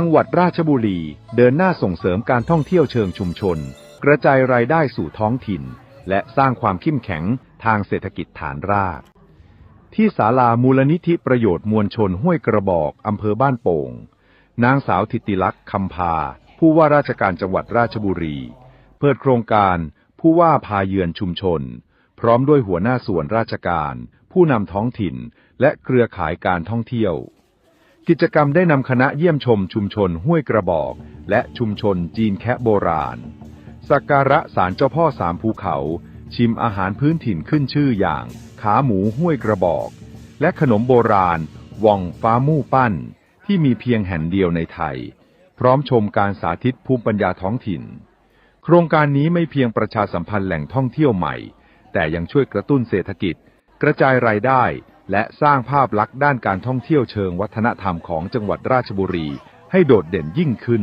จังหวัดราชบุรีเดินหน้าส่งเสริมการท่องเที่ยวเชิงชุมชน กระจายรายได้สู่ท้องถิ่น และสร้างความเข้มแข็งทางเศรษฐกิจฐานราก ที่ศาลามูลนิธิประโยชน์มวลชนห้วยกระบอกอำเภอบ้านโป่ง นางสาวทิติลักษ์คำพา ผู้ว่าราชการจังหวัดราชบุรี เปิดโครงการผู้ว่าพาเยือนชุมชน พร้อมด้วยหัวหน้าส่วนราชการ ผู้นำท้องถิ่น และเครือข่ายการท่องเที่ยว กิจกรรมได้นำคณะเยี่ยมชมชุมชนห้วยกระบอก และชุมชนจีนแคะโบราณ สักการะศาลเจ้าพ่อสามภูเขา ชิมอาหารพื้นถิ่นขึ้นชื่ออย่าง ขาหมูห้วยกระบอก และขนมโบราณว่องฟ้ามู่ปั้น ที่มีเพียงแห่งเดียวในไทย พร้อมชมการสาธิตภูมิปัญญาท้องถิ่น โครงการนี้ไม่เพียงประชาสัมพันธ์แหล่งท่องเที่ยวใหม่ แต่ยังช่วยกระตุ้นเศรษฐกิจ กระจายรายได้ และสร้างภาพลักษณ์ด้านการท่องเที่ยวเชิงวัฒนธรรมของจังหวัดราชบุรีให้โดดเด่นยิ่งขึ้น